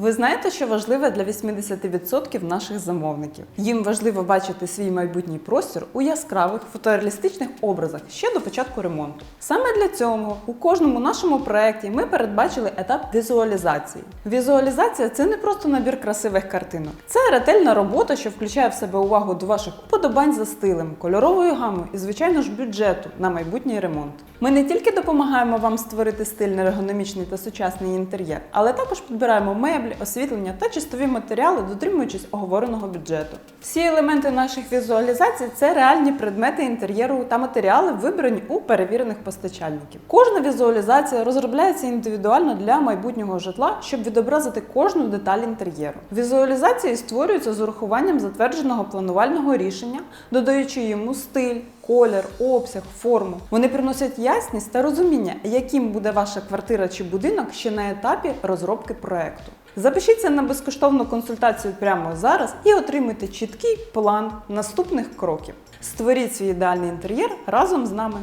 Ви знаєте, що важливе для 80% наших замовників? Їм важливо бачити свій майбутній простір у яскравих фотореалістичних образах ще до початку ремонту. Саме для цього у кожному нашому проєкті ми передбачили етап візуалізації. Візуалізація це не просто набір красивих картинок, це ретельна робота, що включає в себе увагу до ваших уподобань за стилем, кольоровою гамою і, звичайно ж, бюджету на майбутній ремонт. Ми не тільки допомагаємо вам створити стильний, ергономічний та сучасний інтер'єр, але також підбираємо меблі, освітлення та чистові матеріали, дотримуючись оговореного бюджету. Всі елементи наших візуалізацій це реальні предмети інтер'єру та матеріали, вибрані у перевірених постачальників. Кожна візуалізація розробляється індивідуально для майбутнього житла, щоб відобразити кожну деталь інтер'єру. Візуалізації створюються з урахуванням затвердженого планувального рішення, додаючи йому стиль, колір, обсяг, форму. Вони приносять ясність та розуміння, яким буде ваша квартира чи будинок ще на етапі розробки проекту. Запишіться на безкоштовну консультацію прямо зараз і отримайте чіткий план наступних кроків. Створіть свій ідеальний інтер'єр разом з нами.